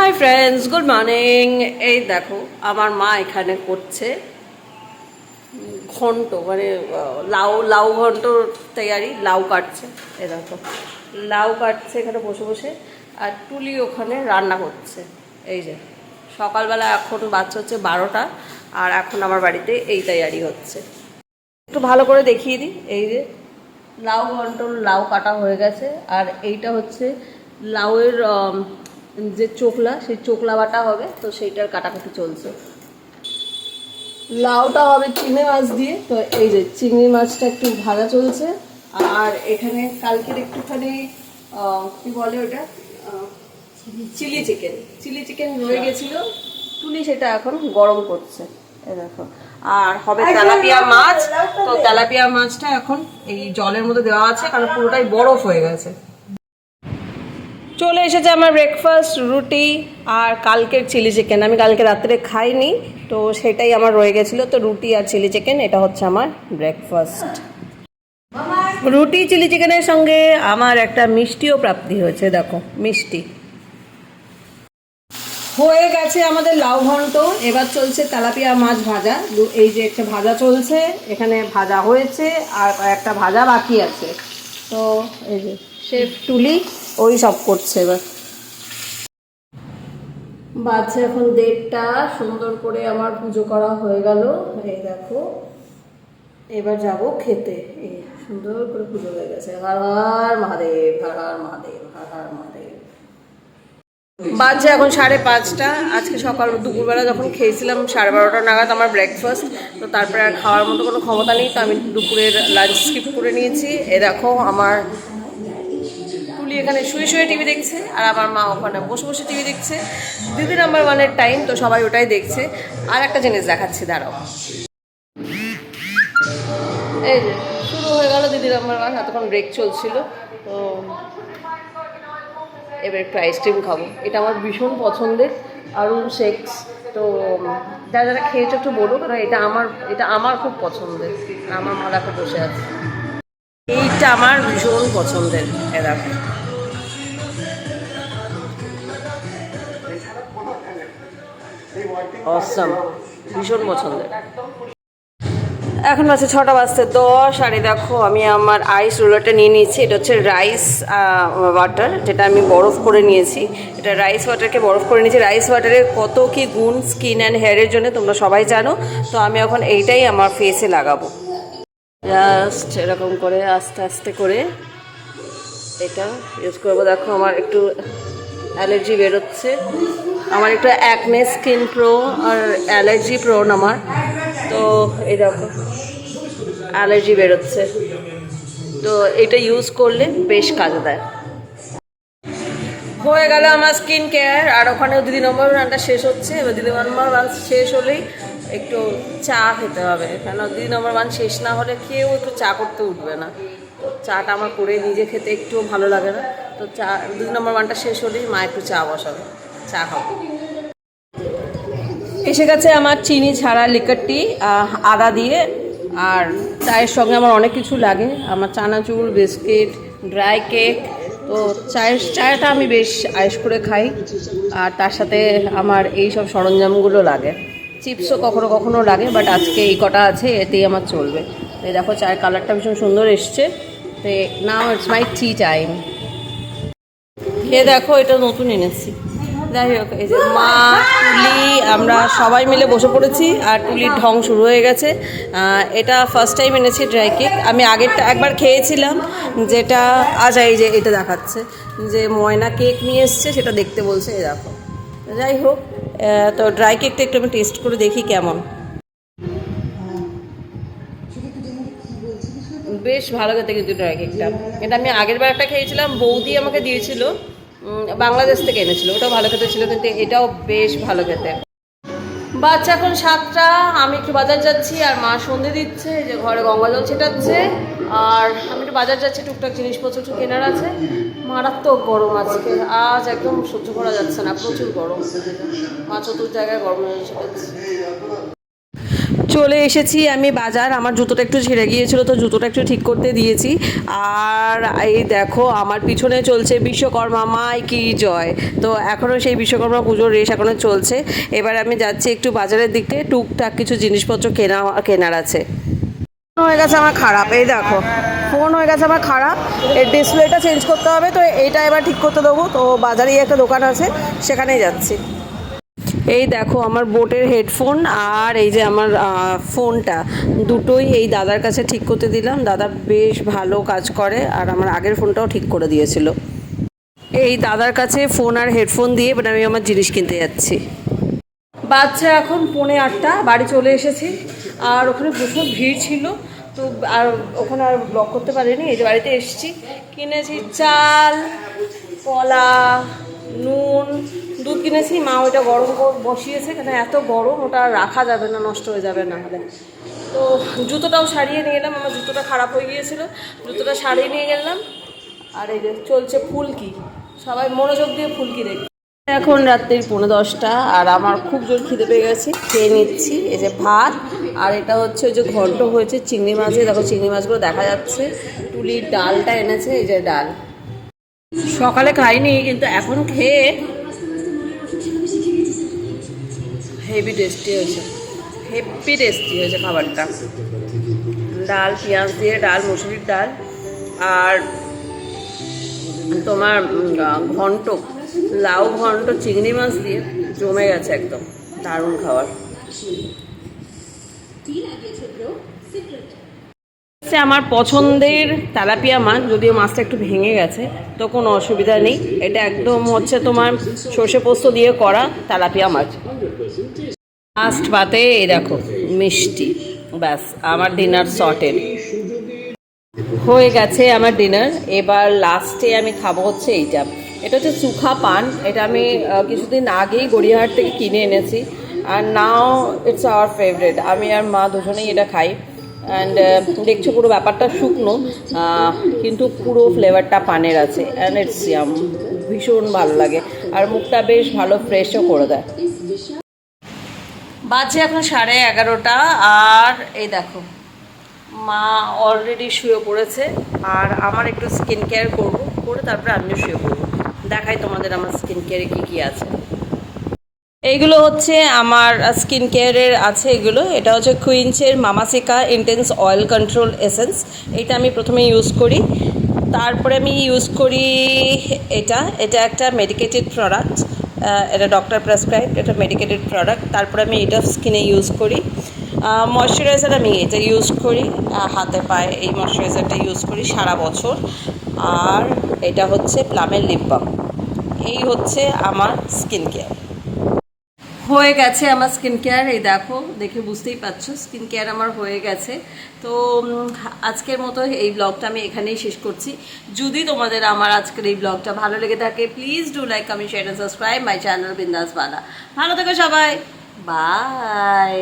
Hi friends good morning এই দেখো, আমার মা এখানে করছে ঘন্ট মানে লাউ লাউ ঘন্টর তৈয়ারি, লাউ কাটছে। এই দেখো, লাউ কাটছে এখানে বসে বসে, আর টুলি ওখানে রান্না করছে। এই যে, সকালবেলা এখন বাচ্চা হচ্ছে বারোটা, আর এখন আমার বাড়িতে এই তৈয়ারি হচ্ছে। একটু ভালো করে দেখিয়ে দিই। এই যে, লাউ ঘন্টর লাউ কাটা হয়ে গেছে, আর এইটা হচ্ছে লাউয়ের যে চোখলা সেই চোখলা বাটা হবে তো সেইটার কাটাকাটি চলছে। লাউটা হবে চিংড়ি মাছ দিয়ে তো এই যে চিংড়ি মাছটা একটু ভাজা চলছে। আর এখানে কালকের একটুখানি কি বলে ওটা? Chilli chicken. চিলি চিকেন রয়ে গেছিল টুনি সেটা এখন গরম করছে দেখো। আর হবে তেলাপিয়া মাছ তো তেলাপিয়া মাছটা এখন এই জলের মধ্যে দেওয়া আছে কারণ পুরোটাই বরফ হয়ে গেছে। চলে এসেছে আমার ব্রেকফাস্ট রুটি আর কালকের চিলি চিকেন আমি কালকে রাত্রে খাইনি, তো সেটাই আমার রয়ে গেছিল। তো রুটি আর চিলি চিকেন এটা হচ্ছে আমার ব্রেকফাস্ট রুটি চিলি চিকেনের সঙ্গে আমার একটা মিষ্টিও প্রাপ্তি হয়েছে, দেখো, মিষ্টি। হয়ে গেছে আমাদের লাউ ঘন্ট। এবার চলছে তেলাপিয়া মাছ ভাজা। এই যে একটা ভাজা চলছে, এখানে ভাজা হয়েছে আর একটা ভাজা বাকি আছে। তো এই যে, শেফ টুলি ওই সব করছে এবার। বাচ্চা এখন দেড়টা, সুন্দর করে আমার পুজো করা হয়ে গেল। এই দেখো, এবার যাব খেতে। এই সুন্দর করে পুজো হয়ে গেছে। হর মহাদেব হর মহাদেব, হর হর মহাদেব। বাজছে এখন সাড়ে পাঁচটা। আজকে সকাল, দুপুরবেলা যখন খেয়েছিলাম সাড়ে বারোটা নাগাদ আমার ব্রেকফাস্ট তো তারপরে আর খাওয়ার মতো কোনো ক্ষমতা নেই, তো আমি দুপুরের লাঞ্চ স্কিপ করে নিয়েছি। এ দেখো, আমার তুলি এখানে শুয়ে শুয়ে টিভি দেখছে আর আমার মা ওখানে বসে বসে টিভি দেখছে। দিদি নাম্বার ওয়ানের টাইম তো সবাই ওটাই দেখছে। আর একটা জিনিস দেখাচ্ছি, দাঁড়াও। এই যে, শুরু হয়ে গেল দিদি নাম্বার ওয়ান, এতক্ষণ ব্রেক চলছিল। তো এবার একটু আইসক্রিম খাব। এটা আমার ভীষণ পছন্দের আরুন শেকস তো যারা যারা খেয়েছো একটু বলো, কারণ এটা আমার এটা আমার খুব পছন্দের। আমার মা দেখো বসে আছে। এইটা আমার ভীষণ পছন্দের এ অসম ভীষণ পছন্দের। এখন আছে ছটা বাজতে দশ, আর দেখো আমি আমার আইস রোলারটা নিয়ে নিয়েছি, এটা হচ্ছে রাইস ওয়াটার যেটা আমি বরফ করে নিয়েছি। এটা রাইস ওয়াটারকে বরফ করে নিয়েছি। রাইস ওয়াটারের কত কি গুণ স্কিন অ্যান্ড হেয়ারের জন্য তোমরা সবাই জানো। তো আমি এখন এইটাই আমার ফেসে লাগাবো। জাস্ট এরকম করে আস্তে আস্তে করে এটা ইউজ করব। দেখো আমার একটু অ্যালার্জি বেরোচ্ছে। আমার একটু অ্যাকনে স্কিন প্রো আর অ্যালার্জি প্রোন আমার। তো এই অ্যালার্জি বেরোচ্ছে। তো এটা ইউজ করলে বেশ কাজে দেয়। হয়ে গেল আমার স্কিন কেয়ার আর ওখানে দিদি নম্বর রানটা শেষ হচ্ছে। এবার দিদি নম্বর শেষ হলেই একটু চা খেতে হবে। কেন? দিদি নম্বর ওয়ান শেষ না হলে কেউ একটু চা করতে উঠবে না। তো চাটা আমার করে নিজে খেতে একটুও ভালো লাগে না। তো চা দিদি নম্বর ওয়ানটা শেষ হলেই মা একটু চা বসাবে। চা খাব। এসে গেছে আমার চিনি ছাড়া লিকারটি আদা দিয়ে। আর চায়ের সঙ্গে আমার অনেক কিছু লাগে। আমার চানাচুর, বিস্কিট ড্রাই কেক তো চায়ের চায়টা আমি বেশ আয়েস করে খাই। আর তার সাথে আমার এই সব সরঞ্জামগুলো লাগে। চিপসও কখনো কখনো লাগে বাট আজকে এই কটা আছে, এতেই আমার চলবে। তো দেখো, চায়ের কালারটা ভীষণ সুন্দর এসছে। তো now it's my tea time এ দেখো, এটা নতুন এনেছি। যাই হোক, এই যে মা, টুলি, আমরা সবাই মিলে বসে পড়েছি, আর টুলির ঢং শুরু হয়ে গেছে। এটা ফার্স্ট টাইম এনেছি ড্রাই কেক আমি আগেরটা একবার খেয়েছিলাম, যেটা আজ এই যে এটা দেখাচ্ছে। যে ময়না কেক নিয়ে এসছে, সেটা দেখতে বলছে এ দেখো। যাই হোক তো ড্রাই কেকটা একটু আমি টেস্ট করে দেখি কেমন। বেশ ভালো খেতে কিন্তু ড্রাই কেকটা এটা আমি আগের বার একটা খেয়েছিলাম, বৌদি আমাকে দিয়েছিল বাংলাদেশ থেকে এনেছিল। ওটাও ভালো খেতে ছিল, কিন্তু এটাও বেশ ভালো খেতে। বাচ্চা এখন সাতটা, আমি একটু বাজার যাচ্ছি আর মা সন্ধে দিচ্ছে যে ঘরে গঙ্গা জল ছেটাচ্ছে, আর একটু বাজার যাচ্ছে টুকটাক জিনিসপত্র একটু কেনার আছে। মারাত্মক গরম আজকে। আজ একদম সহ্য করা যাচ্ছে না প্রচুর গরম। মা চতুর জায়গায় গরম চলে এসেছি আমি বাজার আমার জুতোটা একটু ছিঁড়ে গিয়েছিল তো জুতোটা একটু ঠিক করতে দিয়েছি। আর এই দেখো আমার পিছনে চলছে বিশ্বকর্মা মাই কি জয়। তো এখনও সেই বিশ্বকর্মা পুজোর রেশ এখনও চলছে। এবার আমি যাচ্ছি একটু বাজারের দিকে টুকটাক কিছু জিনিসপত্র কেনা কেনার আছে। হয়ে গেছে আমার খারাপ এই দেখো। ফোন হয়ে গেছে আমার খারাপ। এর ডিসপ্লেটা চেঞ্জ করতে হবে, তো এইটা এবার ঠিক করতে দেবো। তো বাজারেই একটা দোকান আছে, সেখানেই যাচ্ছি। এই দেখো আমার বোটের হেডফোন আর এই যে আমার ফোনটা। দুটোই এই দাদার কাছে ঠিক করতে দিলাম। দাদা বেশ ভালো কাজ করে আর আমার আগের ফোনটাও ঠিক করে দিয়েছিল। এই দাদার কাছে ফোন আর হেডফোন দিয়ে এবার আমি আমার জিনিস কিনতে যাচ্ছি। বাচ্চা এখন পৌনে আটটা, বাড়ি চলে এসেছি। আর ওখানে প্রচুর ভিড় ছিল। তো আর ওখানে আর ব্লক করতে পারিনি, এই যে বাড়িতে এসেছি। কিনেছি চাল, কলা, নুন, দুধ কিনেছি। মা ওইটা গরম বসিয়েছে, কেন এত গরম, ওটা রাখা যাবে না, নষ্ট হয়ে যাবে না হলে। তো জুতোটাও সারিয়ে নিয়ে এলাম, আমার জুতোটা খারাপ হয়ে গিয়েছিল, জুতোটা সারিয়ে নিয়ে গেলাম। আর এই যে চলছে ফুলকি, সবাই মনোযোগ দিয়ে ফুলকি দেখি এখন রাত্রির পৌনে দশটা, আর আমার খুব জোর খিদে পেয়ে গেছে, খেয়ে নিচ্ছি। এই যে ভাত আর এটা হচ্ছে ওই যে ঘন্ট হয়েছে, চিংড়ি মাছে দেখো চিংড়ি মাছগুলো দেখা যাচ্ছে। তুলির ডালটা এনেছে, এই যে ডাল। সকালে খাইনি, কিন্তু এখন খেয়ে হেভি টেস্টি হয়েছে। হেভি টেস্টি হয়েছে খাবারটা। ডাল, পেঁয়াজ দিয়ে ডাল, মুসুরির ডাল আর তোমার ঘন্ট, লাউ ঘন্ট, চিংড়ি মাছ দিয়ে জমে গেছে একদম। দারুণ খাবার। হচ্ছে আমার পছন্দের তেলাপিয়া মাছ, যদিও মাছটা একটু ভেঙে গেছে, তো কোনো অসুবিধা নেই। এটা একদম হচ্ছে তোমার সর্ষে পোস্ত দিয়ে করা তেলাপিয়া মাছ। লাস্ট পাতে এই দেখো, মিষ্টি। ব্যাস, আমার ডিনার সর্টেড হয়ে গেছে আমার ডিনার এবার লাস্টে আমি খাব হচ্ছে এইটা। এটা হচ্ছে সুখা পান। এটা আমি কিছুদিন আগেই গড়িয়াহাট থেকে কিনে এনেছি। আর নাও ইটস আওয়ার ফেভারেট আমি আর মা দুজনেই এটা খাই। অ্যান্ড দেখছ পুরো ব্যাপারটা শুকনো কিন্তু পুরো ফ্লেভারটা পানের আছে অ্যান্ড ইটস ইয়াম ভীষণ ভালো লাগে, আর মুখটা বেশ ভালো ফ্রেশও করে দেয়। বাজে এখন সাড়ে এগারোটা, আর এই দেখো, মা অলরেডি শুয়ে পড়েছে, আর আমার একটু স্কিন কেয়ার করব, করে তারপরে আমিও শুয়ে পড়ব। দেখাই তোমাদের আমার স্কিন কেয়ারে কী কী আছে। এইগুলো হচ্ছে আমার স্কিন কেয়ারের আছে এগুলো। এটা হচ্ছে কুইন্সের মামাসিকা ইন্টেন্স অয়েল কন্ট্রোল এসেন্স। এটা আমি প্রথমে ইউজ করি। তারপরে আমি ইউজ করি এটা। এটা একটা মেডিকেটেড প্রোডাক্ট এটা ডক্টর প্রেসক্রাইব, এটা মেডিকেটেড প্রোডাক্ট তারপরে আমি এটা স্কিনে ইউজ করি। ময়শ্চারাইজার আমি এটা ইউজ করি। হাতে পায়ে এই ময়শ্চারাইজারটা ইউজ করি সারা বছর। আর এটা হচ্ছে প্লামের লিপ বাম এই হচ্ছে আমার স্কিন কেয়ার। হয়ে গেছে আমার স্কিন কেয়ার এই দেখো, দেখে বুঝতেই পারছ স্কিন কেয়ার আমার হয়ে গেছে। তো আজকের মতো এই ব্লগটা আমি এখানেই শেষ করছি। যদি তোমাদের আমার আজকের এই ব্লগটা ভালো লেগে থাকে please do like comment share subscribe my channel Bindass Bala ভালো থেকো সবাই। বাই